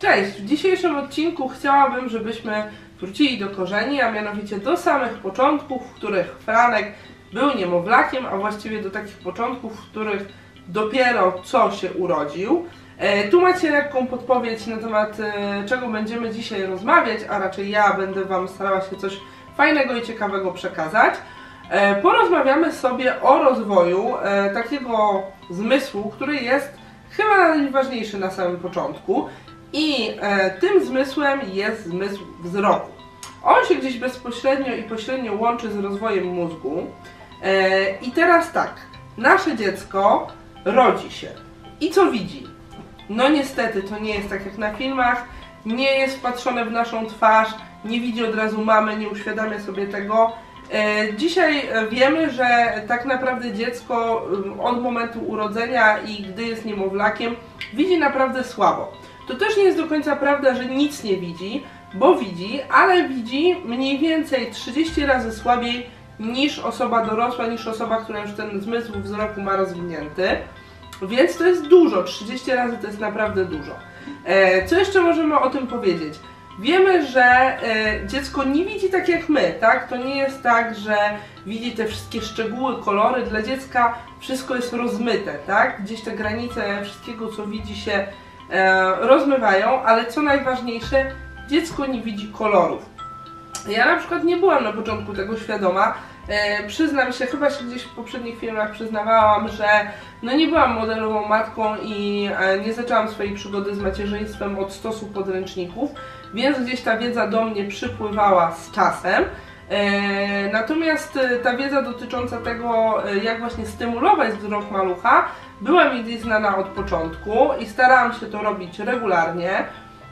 Cześć! W dzisiejszym odcinku chciałabym, żebyśmy wrócili do korzeni, a mianowicie do samych początków, w których Franek był niemowlakiem, a właściwie do takich początków, w których dopiero co się urodził. E, tu macie lekką podpowiedź na temat e, czego będziemy dzisiaj rozmawiać, a raczej ja będę Wam starała się coś fajnego i ciekawego przekazać. E, porozmawiamy sobie o rozwoju takiego zmysłu, który jest chyba najważniejszy na samym początku. I e, tym zmysłem jest zmysł wzroku. On się gdzieś bezpośrednio i pośrednio łączy z rozwojem mózgu. E, I teraz tak, nasze dziecko rodzi się. I co widzi? No niestety to nie jest tak jak na filmach, nie jest wpatrzone w naszą twarz, nie widzi od razu mamy, nie uświadamia sobie tego. E, Dzisiaj e, wiemy, że tak naprawdę dziecko em, od momentu urodzenia i gdy jest niemowlakiem widzi naprawdę słabo. To też nie jest do końca prawda, że nic nie widzi, bo widzi, ale widzi mniej więcej 30 razy słabiej niż osoba dorosła, niż osoba, która już ten zmysł wzroku ma rozwinięty. Więc to jest dużo, 30 razy to jest naprawdę dużo. E, Co jeszcze możemy o tym powiedzieć? Wiemy, że e, dziecko nie widzi tak jak my, tak? To nie jest tak, że widzi te wszystkie szczegóły, kolory. Dla dziecka wszystko jest rozmyte, tak? Gdzieś te granice wszystkiego, co widzi się rozmywają, ale co najważniejsze, dziecko nie widzi kolorów. Ja na przykład nie byłam na początku tego świadoma. E, przyznam się, chyba się gdzieś w poprzednich filmach przyznawałam, że no nie byłam modelową matką i e, nie zaczęłam swojej przygody z macierzyństwem od stosu podręczników, więc gdzieś ta wiedza do mnie przypływała z czasem. E, Natomiast e, ta wiedza dotycząca tego, e, jak właśnie stymulować wzrok malucha, była mi gdzieś znana od początku i starałam się to robić regularnie.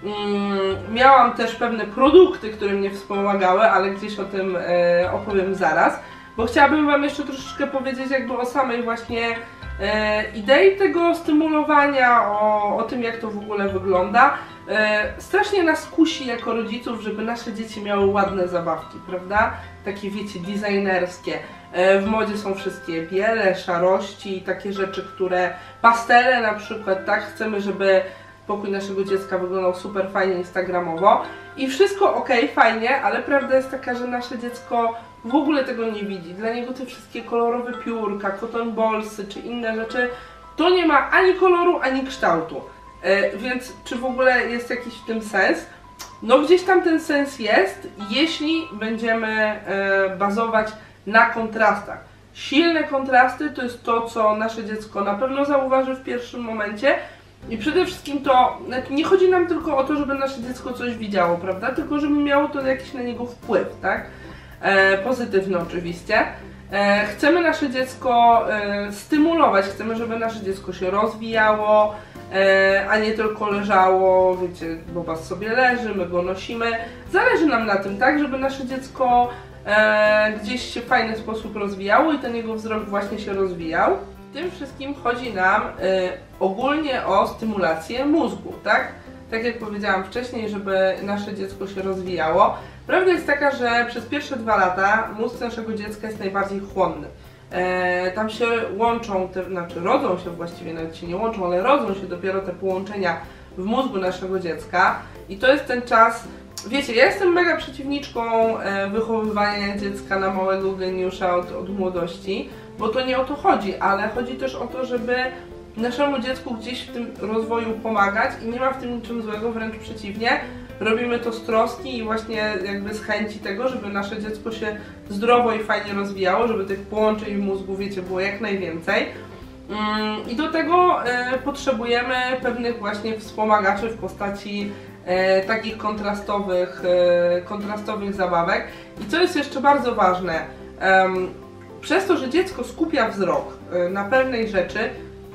Mm, Miałam też pewne produkty, które mnie wspomagały, ale gdzieś o tym opowiem zaraz, bo chciałabym Wam jeszcze troszeczkę powiedzieć jakby o samej właśnie idei tego stymulowania, o, o tym jak to w ogóle wygląda. E, strasznie nas kusi jako rodziców, żeby nasze dzieci miały ładne zabawki, prawda? Takie wiecie, designerskie. E, w modzie są wszystkie biele, szarości i takie rzeczy, które pastele na przykład, tak? Chcemy, żeby pokój naszego dziecka wyglądał super fajnie instagramowo i wszystko ok, fajnie, ale prawda jest taka, że nasze dziecko w ogóle tego nie widzi. Dla niego te wszystkie kolorowe piórka, cotton ballsy czy inne rzeczy to nie ma ani koloru, ani kształtu. E, więc czy w ogóle jest jakiś w tym sens? No gdzieś tam ten sens jest, jeśli będziemy e, bazować na kontrastach. Silne kontrasty to jest to, co nasze dziecko na pewno zauważy w pierwszym momencie, i przede wszystkim to znaczy nie chodzi nam tylko o to, żeby nasze dziecko coś widziało, prawda? Tylko żeby miało to jakiś na niego wpływ, tak? E, pozytywny oczywiście. E, chcemy nasze dziecko e, stymulować, chcemy, żeby nasze dziecko się rozwijało, a nie tylko leżało, wiecie, bo was sobie leży, my go nosimy. Zależy nam na tym, tak? Żeby nasze dziecko e, gdzieś się w fajny sposób rozwijało i ten jego wzrok właśnie się rozwijał. Tym wszystkim chodzi nam y, ogólnie o stymulację mózgu, tak? Tak jak powiedziałam wcześniej, żeby nasze dziecko się rozwijało. Prawda jest taka, że przez pierwsze dwa lata mózg naszego dziecka jest najbardziej chłonny. E, tam się łączą, te, znaczy rodzą się właściwie, nawet się nie łączą, ale rodzą się dopiero te połączenia w mózgu naszego dziecka i to jest ten czas, wiecie, ja jestem mega przeciwniczką e, wychowywania dziecka na małego geniusza od, od młodości, bo to nie o to chodzi, ale chodzi też o to, żeby naszemu dziecku gdzieś w tym rozwoju pomagać i nie ma w tym niczym złego, wręcz przeciwnie. Robimy to z troski i właśnie jakby z chęci tego, żeby nasze dziecko się zdrowo i fajnie rozwijało, żeby tych połączeń w mózgu, wiecie, było jak najwięcej. Mm, I do tego e, potrzebujemy pewnych właśnie wspomagaczy w postaci e, takich kontrastowych, e, kontrastowych zabawek. I co jest jeszcze bardzo ważne, przez to, że dziecko skupia wzrok na pewnej rzeczy,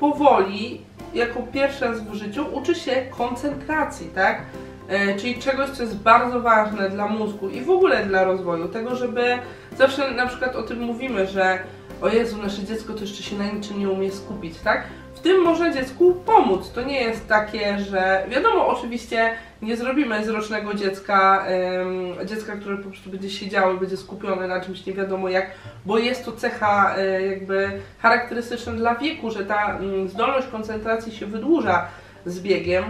powoli, jako pierwszy raz w życiu, uczy się koncentracji, tak? E, Czyli czegoś, co jest bardzo ważne dla mózgu i w ogóle dla rozwoju, tego, żeby zawsze na przykład o tym mówimy, że o Jezu, nasze dziecko to jeszcze się na niczym nie umie skupić, tak? W tym może dziecku pomóc. To nie jest takie, że wiadomo, oczywiście nie zrobimy z rocznego dziecka, em, dziecka, które po prostu będzie siedziało będzie skupione na czymś nie wiadomo jak, bo jest to cecha e, jakby charakterystyczna dla wieku, że ta mm, zdolność koncentracji się wydłuża z biegiem.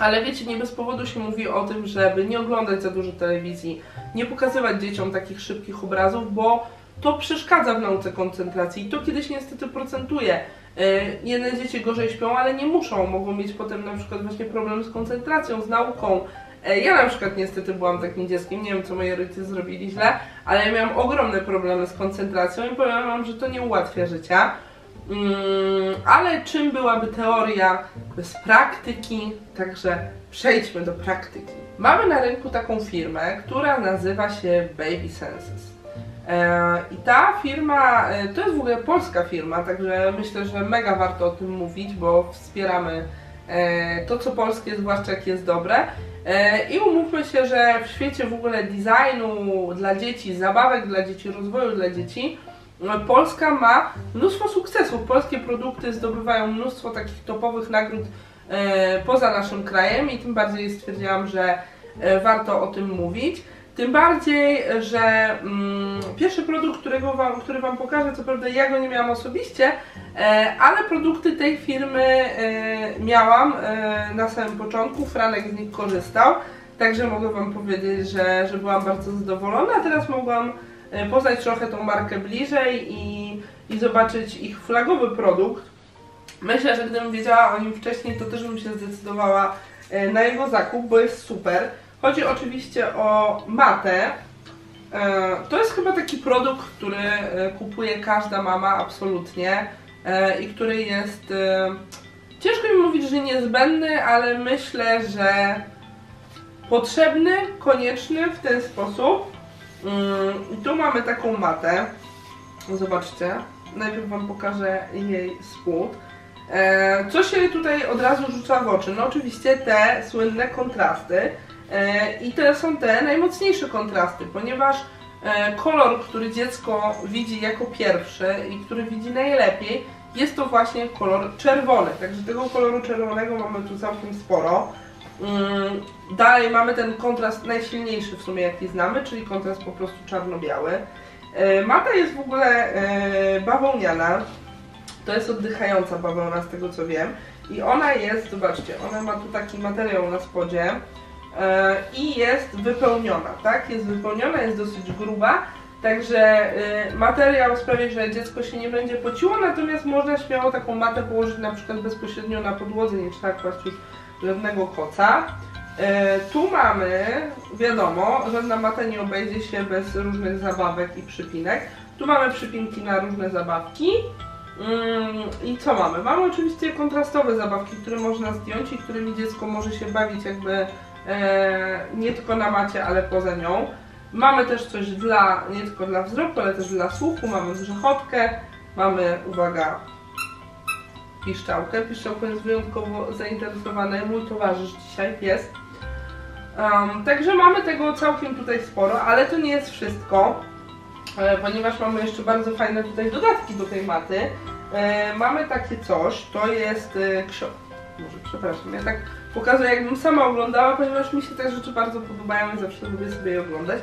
Ale wiecie, nie bez powodu się mówi o tym, żeby nie oglądać za dużo telewizji, nie pokazywać dzieciom takich szybkich obrazów, bo to przeszkadza w nauce koncentracji i to kiedyś niestety procentuje. Yy, jedne dzieci gorzej śpią, ale nie muszą, mogą mieć potem na przykład właśnie problem z koncentracją, z nauką. Yy, ja na przykład niestety byłam takim dzieckiem, nie wiem co moi rodzice zrobili źle, ale ja miałam ogromne problemy z koncentracją i powiem wam, że to nie ułatwia życia. Mm, ale czym byłaby teoria bez praktyki? Także przejdźmy do praktyki. Mamy na rynku taką firmę, która nazywa się Baby Senses. E, I ta firma, e, to jest w ogóle polska firma, także myślę, że mega warto o tym mówić, bo wspieramy e, to, co polskie, zwłaszcza jak jest dobre. I umówmy się, że w świecie w ogóle designu dla dzieci, zabawek dla dzieci, rozwoju dla dzieci, Polska ma mnóstwo sukcesów. Polskie produkty zdobywają mnóstwo takich topowych nagród e, poza naszym krajem i tym bardziej stwierdziłam, że e, warto o tym mówić. Tym bardziej, że mm, pierwszy produkt, którego wam, który Wam pokażę, co prawda ja go nie miałam osobiście, e, ale produkty tej firmy e, miałam e, na samym początku, Franek z nich korzystał, także mogę Wam powiedzieć, że, że byłam bardzo zadowolona, a teraz mogłam poznać trochę tą markę bliżej i, i zobaczyć ich flagowy produkt. Myślę, że gdybym wiedziała o nim wcześniej, to też bym się zdecydowała e, na jego zakup, bo jest super. Chodzi oczywiście o matę. E, to jest chyba taki produkt, który kupuje każda mama absolutnie i który jest ciężko mi mówić, że niezbędny, ale myślę, że potrzebny, konieczny w ten sposób, Mm, tu mamy taką matę. Zobaczcie. Najpierw Wam pokażę jej spód. E, co się tutaj od razu rzuca w oczy? No oczywiście te słynne kontrasty. E, I to są te najmocniejsze kontrasty, ponieważ e, kolor, który dziecko widzi jako pierwszy i który widzi najlepiej, jest to właśnie kolor czerwony. Także tego koloru czerwonego mamy tu całkiem sporo. Mm, dalej mamy ten kontrast najsilniejszy w sumie jaki znamy, czyli kontrast po prostu czarno-biały. E, mata jest w ogóle e, bawełniana. To jest oddychająca bawełna z tego co wiem. I ona jest, zobaczcie, ona ma tu taki materiał na spodzie e, i jest wypełniona, tak? Jest wypełniona, jest dosyć gruba. Także materiał sprawia, że dziecko się nie będzie pociło, natomiast można śmiało taką matę położyć na przykład bezpośrednio na podłodze, nie trzeba kłaść żadnego koca. E, tu mamy, wiadomo, żadna mata nie obejdzie się bez różnych zabawek i przypinek. Tu mamy przypinki na różne zabawki. Mm, I co mamy? Mamy oczywiście kontrastowe zabawki, które można zdjąć i którymi dziecko może się bawić jakby e, nie tylko na macie, ale poza nią. Mamy też coś dla, nie tylko dla wzroku, ale też dla słuchu. Mamy grzechotkę, mamy, uwaga, piszczałkę. Piszczałka jest wyjątkowo zainteresowana, mój towarzysz dzisiaj, pies. Um, także mamy tego całkiem tutaj sporo, ale to nie jest wszystko, e, ponieważ mamy jeszcze bardzo fajne tutaj dodatki do tej maty. E, mamy takie coś, to jest e. Może przepraszam, ja tak pokazuję jakbym sama oglądała, ponieważ mi się te rzeczy bardzo podobają i zawsze lubię sobie je oglądać.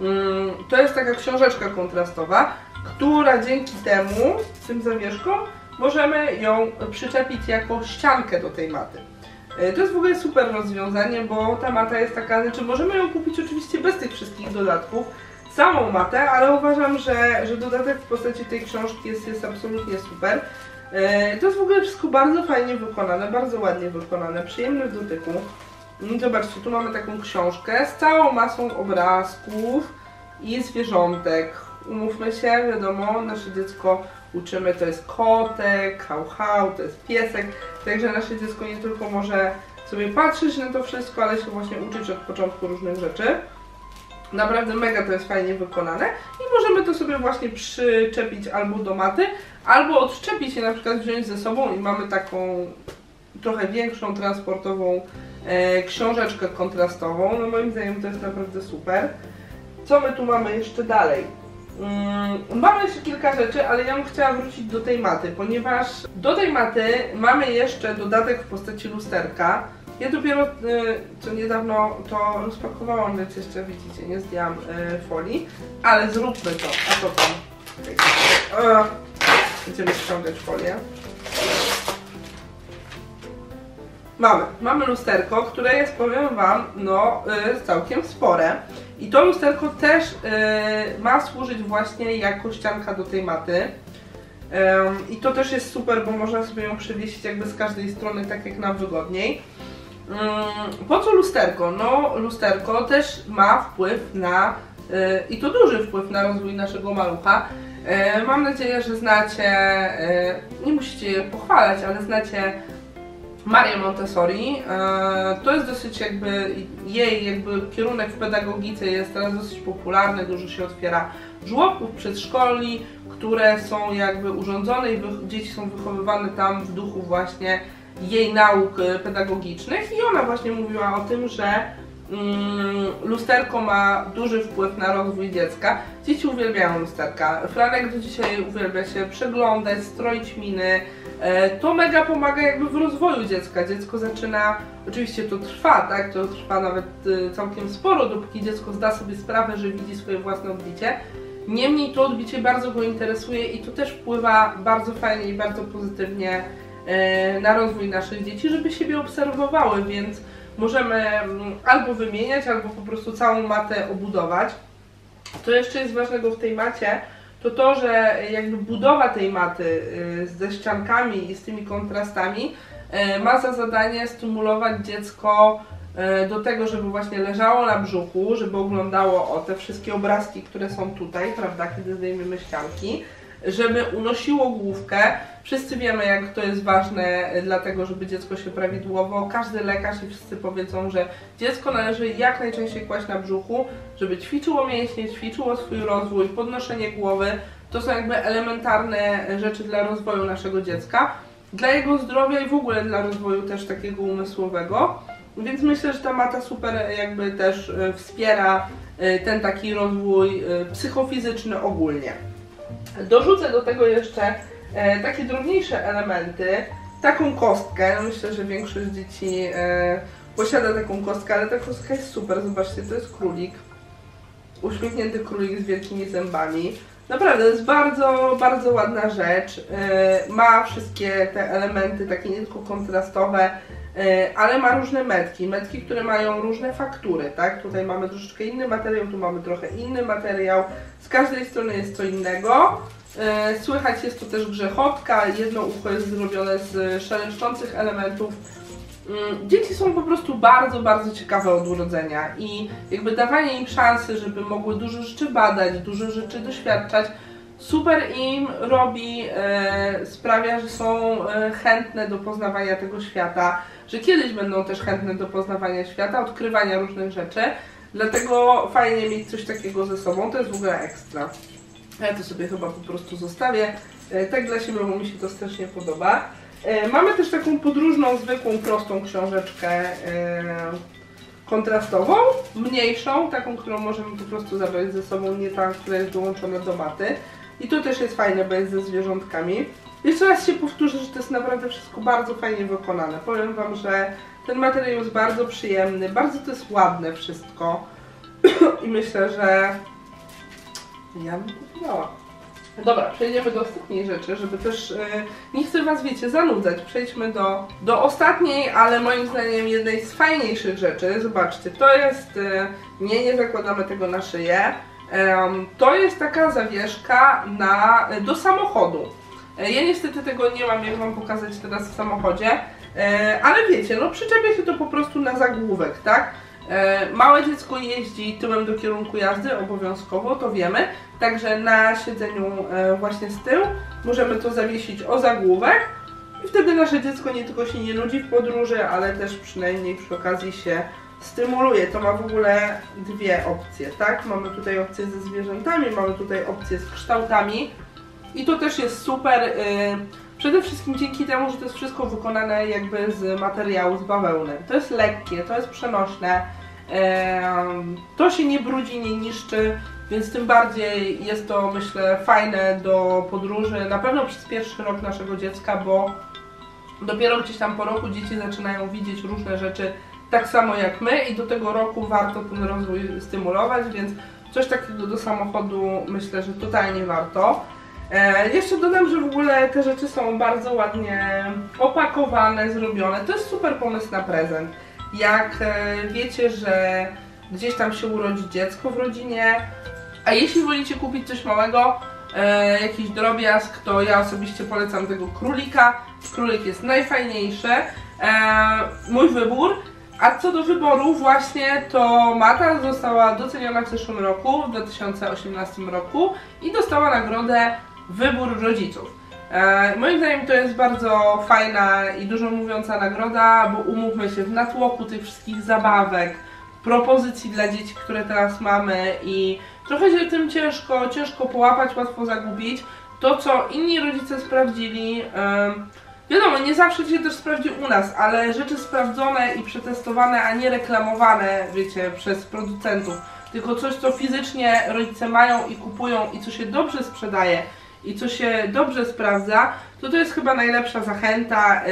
Um, to jest taka książeczka kontrastowa, która dzięki temu, tym zawieszkom, możemy ją przyczepić jako ściankę do tej maty. E, to jest w ogóle super rozwiązanie, bo ta mata jest taka, znaczy możemy ją kupić oczywiście bez tych wszystkich dodatków, samą matę, ale uważam, że, że dodatek w postaci tej książki jest, jest absolutnie super. E, to jest w ogóle wszystko bardzo fajnie wykonane, bardzo ładnie wykonane, przyjemne w dotyku. Zobaczcie, tu mamy taką książkę z całą masą obrazków i zwierzątek. Umówmy się, wiadomo, nasze dziecko uczymy, to jest kotek, hał hał, to jest piesek, także nasze dziecko nie tylko może sobie patrzeć na to wszystko, ale się właśnie uczyć od początku różnych rzeczy. Naprawdę mega to jest fajnie wykonane i możemy to sobie właśnie przyczepić albo do maty, albo odczepić je na przykład wziąć ze sobą i mamy taką trochę większą transportową e, książeczkę kontrastową. No moim zdaniem to jest naprawdę super. Co my tu mamy jeszcze dalej? Mm, mamy jeszcze kilka rzeczy, ale ja bym chciała wrócić do tej maty, ponieważ do tej maty mamy jeszcze dodatek w postaci lusterka. Ja dopiero y, co niedawno to rozpakowałam, więc jeszcze widzicie, nie zdjęłam y, folii, ale zróbmy to. A co tam? Będziemy ściągać folię. Mamy, mamy lusterko, które jest, powiem Wam, no y, całkiem spore. I to lusterko też y, ma służyć właśnie jako ścianka do tej maty. I to też jest super, bo można sobie ją przewiesić jakby z każdej strony, tak jak nam wygodniej. Po co lusterko? No lusterko też ma wpływ na, y, i to duży wpływ na rozwój naszego malucha. Y, mam nadzieję, że znacie, y, nie musicie je pochwalać, ale znacie Marię Montessori. E, To jest dosyć jakby, jej jakby kierunek w pedagogice jest teraz dosyć popularny, dużo się otwiera żłobków, przedszkoli, które są jakby urządzone i dzieci są wychowywane tam w duchu właśnie jej nauk e, pedagogicznych i ona właśnie mówiła o tym, że mm, lusterko ma duży wpływ na rozwój dziecka. Dzieci uwielbiają lusterka. Franek do dzisiaj uwielbia się przeglądać, stroić miny, To mega pomaga jakby w rozwoju dziecka. Dziecko zaczyna, oczywiście to trwa, tak? To trwa nawet e, całkiem sporo, dopóki dziecko zda sobie sprawę, że widzi swoje własne odbicie. Niemniej to odbicie bardzo go interesuje i to też wpływa bardzo fajnie i bardzo pozytywnie e, na rozwój naszych dzieci, żeby siebie obserwowały, więc możemy mm, albo wymieniać, albo po prostu całą matę obudować. Co jeszcze jest ważnego w tej macie, to to, że jakby budowa tej maty y, ze ściankami i z tymi kontrastami y, ma za zadanie stymulować dziecko y, do tego, żeby właśnie leżało na brzuchu, żeby oglądało o te wszystkie obrazki, które są tutaj, prawda, kiedy zdejmiemy ścianki, żeby unosiło główkę. Wszyscy wiemy, jak to jest ważne, y, dlatego żeby dziecko się prawidłowo. Każdy lekarz i wszyscy powiedzą, że dziecko należy jak najczęściej kłaść na brzuchu, żeby ćwiczyło mięśnie, ćwiczyło swój rozwój, podnoszenie głowy. To są jakby elementarne rzeczy dla rozwoju naszego dziecka, dla jego zdrowia i w ogóle dla rozwoju też takiego umysłowego. Więc myślę, że ta mata super jakby też wspiera ten taki rozwój psychofizyczny ogólnie. Dorzucę do tego jeszcze e, takie drobniejsze elementy, taką kostkę. No myślę, że większość dzieci e, posiada taką kostkę, ale ta kostka jest super. Zobaczcie, to jest królik. Uśmiechnięty królik z wielkimi zębami. Naprawdę, jest bardzo, bardzo ładna rzecz. E, ma wszystkie te elementy, takie nie tylko kontrastowe, ale ma różne metki. Metki, które mają różne faktury, tak? Tutaj mamy troszeczkę inny materiał, tu mamy trochę inny materiał. Z każdej strony jest co innego. E, Słychać jest to też grzechotka, jedno ucho jest zrobione z szeleszczących elementów. Mm, Dzieci są po prostu bardzo, bardzo ciekawe od urodzenia i jakby dawanie im szansy, żeby mogły dużo rzeczy badać, dużo rzeczy doświadczać, super im robi, e, sprawia, że są e, chętne do poznawania tego świata, że kiedyś będą też chętne do poznawania świata, odkrywania różnych rzeczy, dlatego fajnie mieć coś takiego ze sobą, to jest w ogóle ekstra. Ja to sobie chyba po prostu zostawię. E, Tak dla siebie, bo mi się to strasznie podoba. E, Mamy też taką podróżną, zwykłą, prostą książeczkę e, kontrastową, mniejszą, taką, którą możemy po prostu zabrać ze sobą, nie ta, która jest dołączona do maty. I to też jest fajne, bo jest ze zwierzątkami. Jeszcze raz się powtórzę, że to jest naprawdę wszystko bardzo fajnie wykonane. Powiem Wam, że ten materiał jest bardzo przyjemny, bardzo to jest ładne wszystko. I myślę, że ja bym kupowała. Dobra, przejdziemy do ostatniej rzeczy, żeby też e, nie chcę Was, wiecie, zanudzać. Przejdźmy do, do ostatniej, ale moim zdaniem jednej z fajniejszych rzeczy. Zobaczcie, to jest, e, nie, nie zakładamy tego na szyję. Em, to jest taka zawieszka na, do samochodu. E, Ja niestety tego nie mam, jak Wam pokazać teraz w samochodzie, e, ale wiecie, no przyczepia się to po prostu na zagłówek, tak? E, Małe dziecko jeździ tyłem do kierunku jazdy obowiązkowo, to wiemy. Także na siedzeniu e, właśnie z tyłu możemy to zawiesić o zagłówek i wtedy nasze dziecko nie tylko się nie nudzi w podróży, ale też przynajmniej przy okazji się stymuluje. To ma w ogóle dwie opcje, tak? Mamy tutaj opcję ze zwierzętami, mamy tutaj opcję z kształtami i to też jest super. y, Przede wszystkim dzięki temu, że to jest wszystko wykonane jakby z materiału, z bawełny. To jest lekkie, to jest przenośne, to się nie brudzi, nie niszczy, więc tym bardziej jest to myślę fajne do podróży, na pewno przez pierwszy rok naszego dziecka, bo dopiero gdzieś tam po roku dzieci zaczynają widzieć różne rzeczy tak samo jak my i do tego roku warto ten rozwój stymulować, więc coś takiego do samochodu myślę, że totalnie warto. E, jeszcze dodam, że w ogóle te rzeczy są bardzo ładnie opakowane, zrobione. To jest super pomysł na prezent. Jak e, wiecie, że gdzieś tam się urodzi dziecko w rodzinie, a jeśli wolicie kupić coś małego, e, jakiś drobiazg, to ja osobiście polecam tego królika. Królik jest najfajniejszy. E, mój wybór. A co do wyboru, właśnie to Mata została doceniona w zeszłym roku, w 2018 roku i dostała nagrodę Wybór Rodziców. E, moim zdaniem to jest bardzo fajna i dużo mówiąca nagroda, bo umówmy się, w natłoku tych wszystkich zabawek, propozycji dla dzieci, które teraz mamy i trochę się tym ciężko, ciężko połapać, łatwo zagubić. To, co inni rodzice sprawdzili, wiadomo, nie zawsze się też sprawdzi u nas, ale rzeczy sprawdzone i przetestowane, a nie reklamowane, wiecie, przez producentów, tylko coś, co fizycznie rodzice mają i kupują i co się dobrze sprzedaje i co się dobrze sprawdza, to to jest chyba najlepsza zachęta.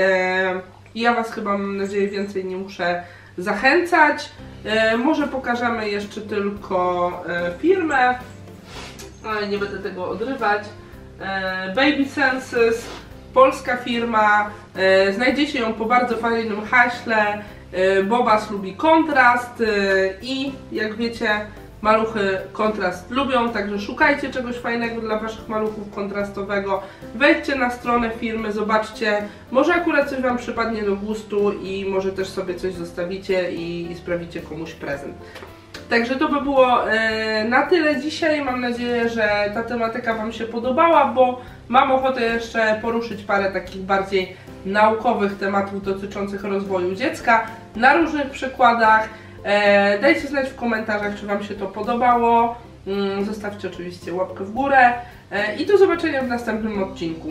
I ja Was chyba, mam nadzieję, więcej nie muszę zachęcać. E, może pokażemy jeszcze tylko e, firmę, ale nie będę tego odrywać. E, Baby Senses, polska firma, e, znajdziecie ją po bardzo fajnym haśle. E, Bobas lubi kontrast e, i jak wiecie, maluchy kontrast lubią, także szukajcie czegoś fajnego dla Waszych maluchów kontrastowego. Wejdźcie na stronę firmy, zobaczcie, może akurat coś Wam przypadnie do gustu i może też sobie coś zostawicie i, i sprawicie komuś prezent. Także to by było e, na tyle dzisiaj. Mam nadzieję, że ta tematyka Wam się podobała, bo mam ochotę jeszcze poruszyć parę takich bardziej naukowych tematów dotyczących rozwoju dziecka na różnych przykładach. E, dajcie znać w komentarzach, czy Wam się to podobało. Mm, Zostawcie oczywiście łapkę w górę e, i do zobaczenia w następnym odcinku.